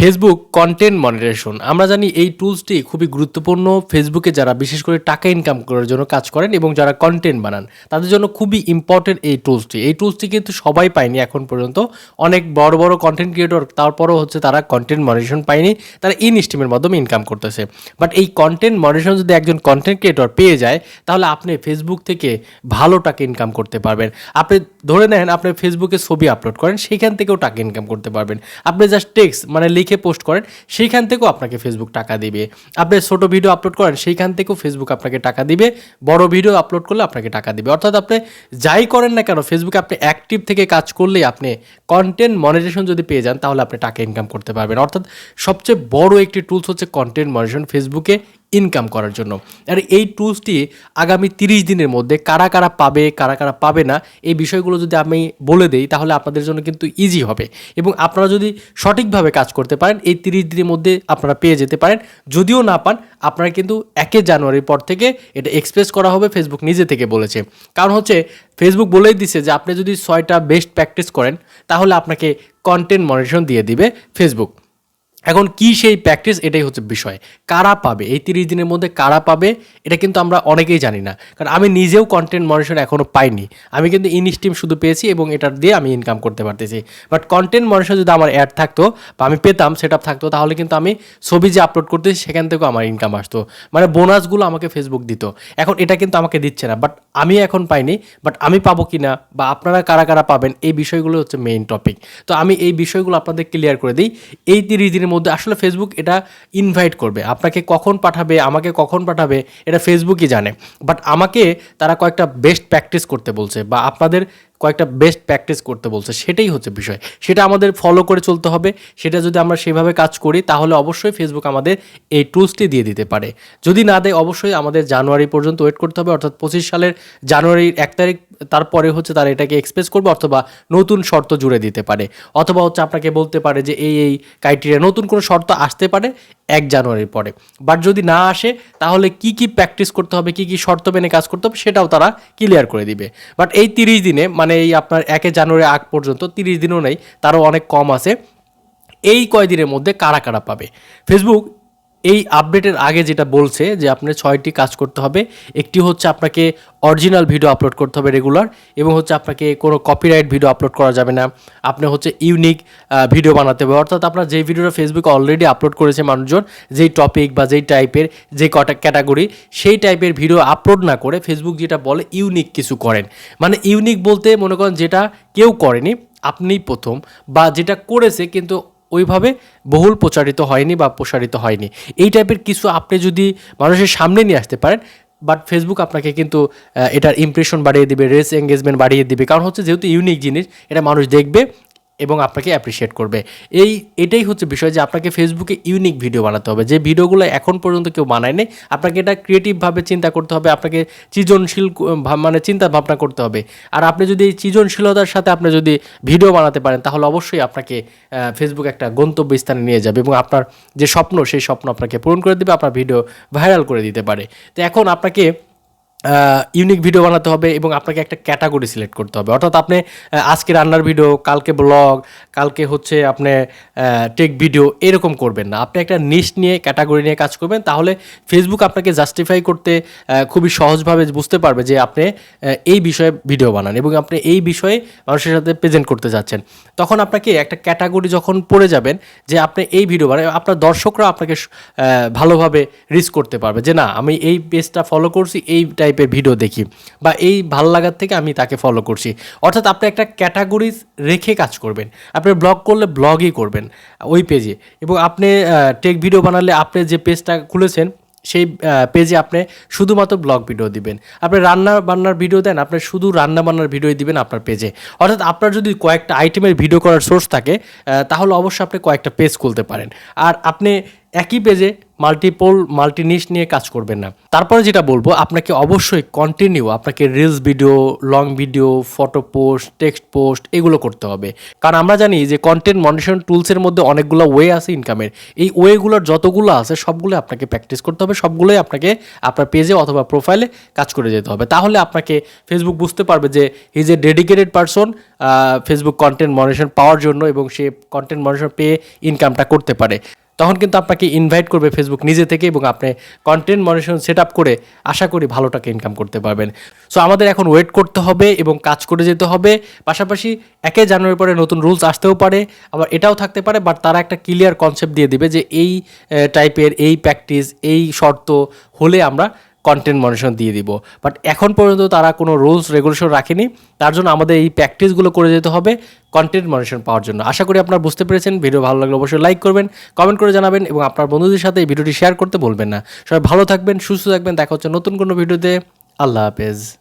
Facebook content monetisation আমরা জানি এই টুলসটি খুবই গুরুত্বপূর্ণ। ফেসবুকে যারা বিশেষ করে টাকা ইনকাম করার জন্য কাজ করেন এবং যারা কন্টেন্ট বানান, তাদের জন্য খুবই ইম্পর্টেন্ট এই টুলসটি এই টুলসটি কিন্তু সবাই পায়নি এখন পর্যন্ত। অনেক বড় বড় কন্টেন্ট ক্রিয়েটর তারপরও হচ্ছে তারা কন্টেন্ট মনিটেশন পায়নি। তারা ইন স্টিমের মাধ্যমে ইনকাম করতেছে। বাট এই কন্টেন্ট মনিটেশন যদি একজন কন্টেন্ট ক্রিয়েটর পেয়ে যায়, তাহলে আপনি ফেসবুক থেকে ভালো টাকা ইনকাম করতে পারবেন। আপনি ধরে নেন, আপনি ফেসবুকে ছবি আপলোড করেন, সেখান থেকেও টাকা ইনকাম করতে পারবেন। আপনি জাস্ট টেক্সট মানে লিখে পোস্ট করেন, সেইখান থেকেও আপনাকে ফেসবুক টাকা দিবে। আপনি ছোটো ভিডিও আপলোড করেন, সেইখান থেকেও ফেসবুক আপনাকে টাকা দিবে। বড় ভিডিও আপলোড করলে আপনাকে টাকা দিবে। অর্থাৎ আপনি যাই করেন না কেন ফেসবুকে আপনি অ্যাক্টিভ থেকে কাজ করলেই আপনি কন্টেন্ট মনিটেশন যদি পেয়ে যান, তাহলে আপনি টাকা ইনকাম করতে পারবেন। অর্থাৎ সবচেয়ে বড় একটি টুলস হচ্ছে কন্টেন্ট মনিটেশন ফেসবুকে ইনকাম করার জন্য। আর এই টুলসটি আগামী তিরিশ দিনের মধ্যে কারা কারা পাবে, কারা কারা পাবে না, এই বিষয়গুলো যদি আমি বলে দেই, তাহলে আপনাদের জন্য কিন্তু ইজি হবে। এবং আপনারা যদি সঠিকভাবে কাজ করতে পারেন, এই তিরিশ দিনের মধ্যে আপনারা পেয়ে যেতে পারেন। যদিও না পান, আপনারা কিন্তু একে জানুয়ারির পর থেকে এটা এক্সপ্রেস করা হবে ফেসবুক নিজে থেকে বলেছে। কারণ হচ্ছে ফেসবুক বলেই দিছে যে, আপনি যদি ছয়টা বেস্ট প্র্যাকটিস করেন, তাহলে আপনাকে কন্টেন্ট মনিটেশন দিয়ে দিবে ফেসবুক এখন কি সেই প্র্যাকটিস এটাই হচ্ছে বিষয়। কারা পাবে? এই তিরিশ দিনের মধ্যে কারা পাবে, এটা কিন্তু আমরা অনেকেই জানি না। কারণ আমি নিজেও কন্টেন্ট মনিটর এখনও পাইনি। আমি কিন্তু ইনস্টিম শুধু পেয়েছি এবং এটার দিয়ে আমি ইনকাম করতে পারতেছি। বাট কন্টেন্ট মনিটর যদি আমার অ্যাড থাকতো বা আমি পেতাম সেট থাকতো, তাহলে কিন্তু আমি ছবি যে আপলোড করতেছি, সেখান থেকেও আমার ইনকাম আসতো। মানে বোনাসগুলো আমাকে ফেসবুক দিত। এখন এটা কিন্তু আমাকে দিচ্ছে না। বাট আমি এখন পাইনি। বাট আমি পাবো কি না বা আপনারা কারা কারা পাবেন, এই বিষয়গুলো হচ্ছে মেইন টপিক তো আমি এই বিষয়গুলো আপনাদের ক্লিয়ার করে দিই। এই তিরিশ দিনের মধ্যে আসলে ফেসবুক এটা ইনভাইট করবে। আপনাকে কখন পাঠাবে, আমাকে কখন পাঠাবে, এটা ফেসবুকই জানে। বাট আমাকে তারা কয়েকটা বেস্ট প্র্যাকটিস করতে বলছে বা আপনাদের কয়েকটা বেস্ট প্র্যাকটিস করতে বলছে, সেটাই হচ্ছে বিষয়। সেটা আমাদের ফলো করে চলতে হবে। সেটা যদি আমরা সেভাবে কাজ করি, তাহলে অবশ্যই ফেসবুক আমাদের এই টুলসটি দিয়ে দিতে পারে। যদি না দেয়, অবশ্যই আমাদের জানুয়ারি পর্যন্ত ওয়েট করতে হবে, অর্থাৎ পঁচিশ সালের জানুয়ারির এক তারিখ, তারপরে হচ্ছে তারা এটাকে এক্সপ্রেস করবে, অথবা নতুন শর্ত জুড়ে দিতে পারে। অথবা হচ্ছে আপনাকে বলতে পারে যে, এই এই ক্রাইটেরিয়া নতুন কোনো শর্ত আসতে পারে এক জানুয়ারির পরে। বাট যদি না আসে, তাহলে কি কি প্র্যাকটিস করতে হবে, কি কি শর্ত মেনে কাজ করতে হবে, সেটাও তারা ক্লিয়ার করে দিবে। বাট এই তিরিশ দিনে মানে এই আপনার একে জানুয়ারি আগ পর্যন্ত, তিরিশ দিনও নেই, তারও অনেক কম আছে। এই কয়দিনের মধ্যে কারা কারা পাবে? ফেসবুক এই আপডেটের আগে যেটা বলছে যে আপনার ছয়টি কাজ করতে হবে, একটি হচ্ছে আপনাকে অরিজিনাল ভিডিও আপলোড করতে হবে রেগুলার এবং হচ্ছে আপনাকে কোনো কপিরাইট ভিডিও আপলোড করা যাবে না। আপনি হচ্ছে ইউনিক ভিডিও বানাতে হবে। অর্থাৎ আপনার যেই ভিডিওটা ফেসবুকে অলরেডি আপলোড করেছে মানুষজন, যেই টপিক বা যেই টাইপের যে কটা ক্যাটাগরি সেই টাইপের ভিডিও আপলোড না করে ফেসবুক যেটা বলে ইউনিক কিছু করেন। মানে ইউনিক বলতে মনে করেন যেটা কেউ করেনি, আপনিই প্রথম বা যেটা করেছে কিন্তু ওইভাবে বহুল প্রচারিত হয়নি বা প্রসারিত হয়নি। এই টাইপের কিছু আপনি যদি মানুষের সামনে নিয়ে আসতে পারেন বাট ফেসবুক আপনাকে কিন্তু এটার ইমপ্রেশন বাড়িয়ে দিবে রেস এঙ্গেজমেন্ট বাড়িয়ে দিবে। কারণ হচ্ছে যেহেতু ইউনিক জিনিস, এটা মানুষ দেখবে এবং আপনাকে অ্যাপ্রিসিয়েট করবে। এই, এটাই হচ্ছে বিষয় যে আপনাকে ফেসবুকে ইউনিক ভিডিও বানাতে হবে। যে ভিডিওগুলো এখন পর্যন্ত কেউ বানায়নি আপনাকে এটা ক্রিয়েটিভভাবে চিন্তা করতে হবে, আপনাকে সৃজনশীল মানে চিন্তা ভাবনা করতে হবে। আর আপনি যদি এই সৃজনশীলতার সাথে আপনি যদি ভিডিও বানাতে পারেন, তাহলে অবশ্যই আপনাকে ফেসবুক একটা গন্তব্য স্থানে নিয়ে যাবে এবং আপনার যে স্বপ্ন, সেই স্বপ্ন আপনাকে পূরণ করে দেবে, আপনার ভিডিও ভাইরাল করে দিতে পারে। তো এখন আপনাকে ইউনিক ভিডিও বানাতে হবে এবং আপনাকে একটা ক্যাটাগরি সিলেক্ট করতে হবে। অর্থাৎ আপনি আজকে রান্নার ভিডিও কালকে ব্লগ কালকে হচ্ছে আপনি টেক ভিডিও এরকম করবেন না। আপনি একটা নিশ নিয়ে ক্যাটাগরি নিয়ে কাজ করবেন, তাহলে ফেসবুক আপনাকে জাস্টিফাই করতে খুবই সহজভাবে বুঝতে পারবে যে আপনি এই বিষয়ে ভিডিও বানান এবং আপনি এই বিষয়ে মানুষের সাথে প্রেজেন্ট করতে যাচ্ছেন। তখন আপনাকে একটা ক্যাটাগরি যখন পড়ে যাবেন যে আপনি এই ভিডিও বানান, আপনার দর্শকরা আপনাকে ভালোভাবে রিচ করতে পারবে যে না, আমি এই পেজটা ফলো করছি, এই টাইপের ভিডিও দেখি বা এই ভালো লাগার থেকে আমি তাকে ফলো করছি। অর্থাৎ আপনি একটা ক্যাটাগরিজ রেখে কাজ করবেন। আপনি ব্লগ করলে ব্লগই করবেন ওই পেজে এবং আপনি টেক ভিডিও বানালে আপনি যে পেজটা খুলেছেন, সেই পেজে আপনি শুধুমাত্র ব্লগ ভিডিও দিবেন। আপনি রান্না বান্নার ভিডিও দেন, আপনি শুধু রান্না বান্নার ভিডিও দিবেন আপনার পেজে অর্থাৎ আপনার যদি কয়েকটা আইটেমের ভিডিও করার সোর্স থাকে তাহলে অবশ্যই আপনি কয়েকটা পেজ খুলতে পারেন। আর আপনি একই পেজে মাল্টিপল মাল্টিনিশ নিয়ে কাজ করবেন না। তারপরে যেটা বলব, আপনাকে অবশ্যই কন্টিনিউ আপনাকে reels video long video photo post text post এগুলো করতে হবে। কারণ আমরা জানি যে কন্টেন্ট মনিটরেশন টুলসের মধ্যে অনেকগুলো ওয়ে আছে ইনকামের এই ওয়েগুলোর যতগুলো আছে সবগুলো আপনাকে প্র্যাকটিস করতে হবে, সবগুলোই আপনাকে আপনার পেজে অথবা প্রোফাইলে কাজ করে যেতে হবে। তাহলে আপনাকে ফেসবুক বুঝতে পারবে যে is a dedicated person Facebook content monetization পাওয়ার জন্য এবং সে কন্টেন্ট মনিটরেশন পেয়ে ইনকামটা করতে পারে। তখন কিন্তু আপনাকে ইনভাইট করবে ফেসবুক নিজে থেকে এবং আপনি কন্টেন্ট মনিটরিং সেট আপ করে আশা করি ভালো টাকা ইনকাম করতে পারবেন। সো আমাদের এখন ওয়েট করতে হবে এবং কাজ করে যেতে হবে। পাশাপাশি একে জানুয়ারি পরে নতুন রুলস আসতেও পারে, আবার এটাও থাকতে পারে বাট তারা একটা ক্লিয়ার কনসেপ্ট দিয়ে দিবে যে এই টাইপের এই প্র্যাকটিস এই শর্ত হলে আমরা কন্টেন্ট মনিশন দিয়ে দিব। বাট এখন পর্যন্ত তারা কোনো রুলস রেগুলেশন রাখেনি। তার জন্য আমাদের এই প্র্যাকটিসগুলো করে যেতে হবে কন্টেন্ট মনিশন পাওয়ার জন্য। আশা করি আপনারা বুঝতে পেরেছেন। ভিডিও ভালো লাগলে অবশ্যই লাইক করবেন কমেন্ট করে জানাবেন এবং আপনার বন্ধুদের সাথে এই ভিডিওটি শেয়ার করতে বলবেন না। সবাই ভালো থাকবেন, সুস্থ থাকবেন। দেখা হচ্ছে নতুন কোনো ভিডিওতে। আল্লাহ হাফেজ।